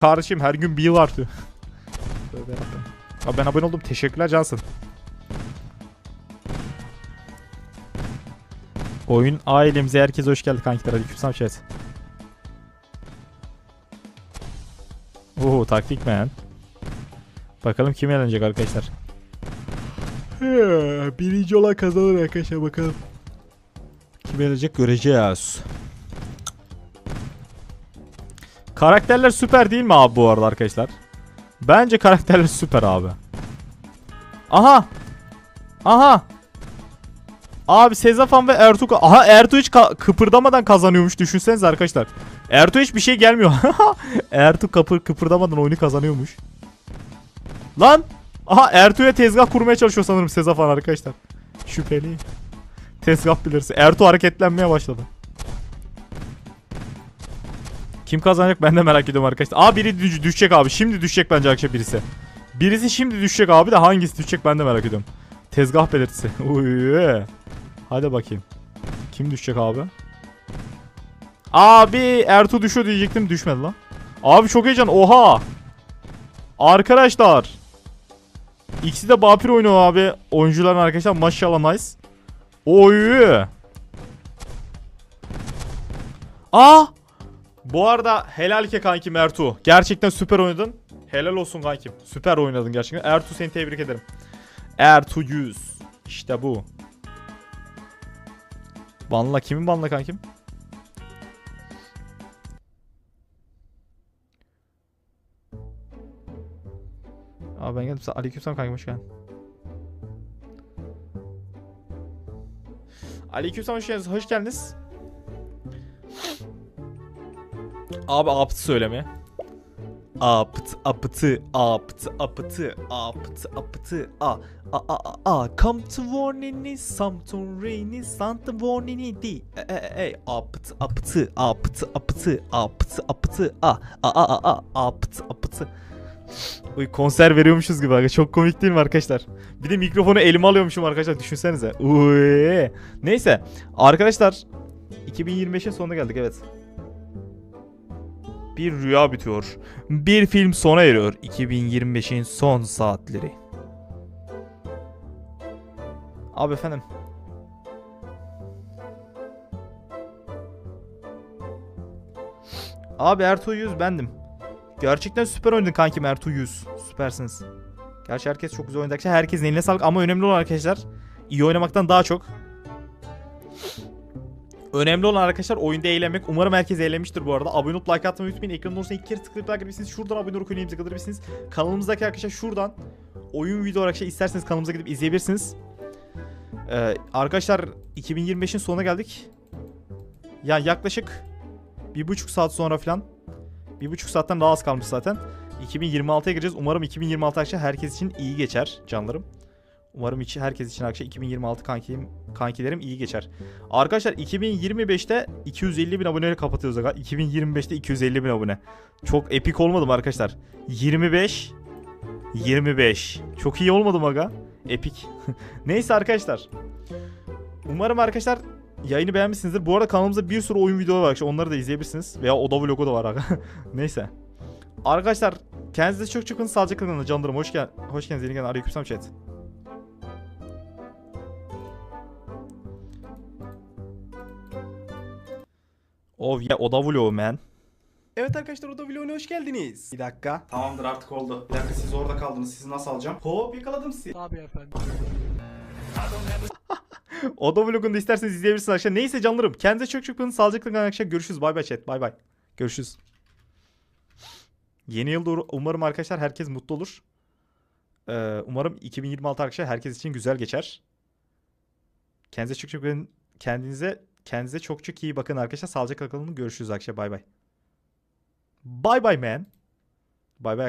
Kardeşim her gün bir yıl artıyor. Abi ben abone oldum. Teşekkürler Cansın. Oyun ailemize herkes hoş geldi kankiler. Hadi kürsam chat. Oo taktik man. Bakalım kim eğlenecek arkadaşlar. He, Birinci olan kazanır arkadaşlar bakalım. Kim eğlenecek göreceğiz. Karakterler süper değil mi abi bu arada arkadaşlar? Bence karakterler süper abi. Aha. Aha. Abi Sezafan ve Ertuğ Aha Ertuğ hiç ka- kıpırdamadan kazanıyormuş düşünsenize arkadaşlar. Ertuğ hiç bir şey gelmiyor. Ertuğ kapır kıpırdamadan oyunu kazanıyormuş. Lan. Aha Ertuğ'a tezgah kurmaya çalışıyor sanırım Sezafan arkadaşlar. Şüpheli. Tezgah bilirse. Ertuğ hareketlenmeye başladı. Kim kazanacak ben de merak ediyorum arkadaşlar. Aa biri düş- düşecek abi. Şimdi düşecek bence akşam birisi. Birisi şimdi düşecek abi de hangisi düşecek ben de merak ediyorum. Tezgah belirtisi. Uy. Hadi bakayım. Kim düşecek abi? Abi Ertuğ düşüyor diyecektim düşmedi lan. Abi çok heyecan. Oha. Arkadaşlar. İkisi de Bapir oynuyor abi. Oyuncuların arkadaşlar maşallah nice. Oy. Aa. Bu arada helal ke kankim Ertuğ. Gerçekten süper oynadın. Helal olsun kankim. Süper oynadın gerçekten. Ertuğ seni tebrik ederim. Ertuğ 100. İşte bu. Banla kimin banla kankim? Abi ben geldim. Aleykümselam kankim hoş geldin. Aleykümselam hoş geldiniz. Hoş geldiniz. Abi aptı söyleme. Apt aptı apıtı aptı apıtı a a a a a come to warning'i something rainy santa warning'i di e e e aptı apıtı aptı apıtı aptı a a a a a aptı apıtı Uy konser veriyormuşuz gibi aga çok komik değil mi arkadaşlar? Bir de mikrofonu elime alıyormuşum arkadaşlar düşünsenize. Uy. Neyse arkadaşlar 2025'in sonuna geldik evet. Bir rüya bitiyor. Bir film sona eriyor. 2025'in son saatleri. Abi efendim. Abi Ertuğ 100 bendim. Gerçekten süper oynadın kankim Ertuğ 100. Süpersiniz. Gerçi herkes çok güzel oynadı. Herkesin eline sağlık ama önemli olan arkadaşlar iyi oynamaktan daha çok Önemli olan arkadaşlar oyunda eğlenmek. Umarım herkes eğlenmiştir bu arada. Abone olup like atmayı unutmayın. Ekranın ortasına iki kere tıklayıp edebilirsiniz. Şuradan abone olup öneğimize kalabilirsiniz. Kanalımızdaki arkadaşlar şuradan oyun video arkadaşlar isterseniz kanalımıza gidip izleyebilirsiniz. Ee, arkadaşlar 2025'in sonuna geldik. Ya yaklaşık bir buçuk saat sonra falan. Bir buçuk saatten daha az kalmış zaten. 2026'ya gireceğiz. Umarım 2026 arkadaşlar herkes için iyi geçer canlarım. Umarım içi herkes için arkadaşlar 2026 kankim, kankilerim iyi geçer. Arkadaşlar 2025'te 250 bin aboneyle kapatıyoruz. aga. 2025'te 250 bin abone. Çok epik olmadı mı arkadaşlar? 25 25. Çok iyi olmadı mı aga? Epik. Neyse arkadaşlar. Umarım arkadaşlar yayını beğenmişsinizdir. Bu arada kanalımızda bir sürü oyun videoları var. arkadaşlar. Onları da izleyebilirsiniz. Veya oda vlogu da var aga. Neyse. Arkadaşlar kendinize çok çok sağlıcakla kalın canlarım. Hoş gel hoş geldiniz. Yeni gelen aleykümselam chat. Oh yeah, oda vlogu man. Evet arkadaşlar Oda Vlog'una hoş geldiniz. Bir dakika. Tamamdır artık oldu. Bir dakika siz orada kaldınız. Sizi nasıl alacağım? Hop yakaladım sizi. Oda vlogunu da isterseniz izleyebilirsiniz arkadaşlar. Neyse canlarım. Kendinize çok çok bakın. Sağlıcakla kalın arkadaşlar. Görüşürüz. Bay bay chat. Bay bay. Görüşürüz. Yeni yılda umarım arkadaşlar herkes mutlu olur. Ee, umarım 2026 arkadaşlar herkes için güzel geçer. Kendinize çok çok bakın. Kendinize kendinize çok çok iyi bakın arkadaşlar. Sağlıcakla kalın. Görüşürüz arkadaşlar. Bay bay. Bay bay man. Bay bay.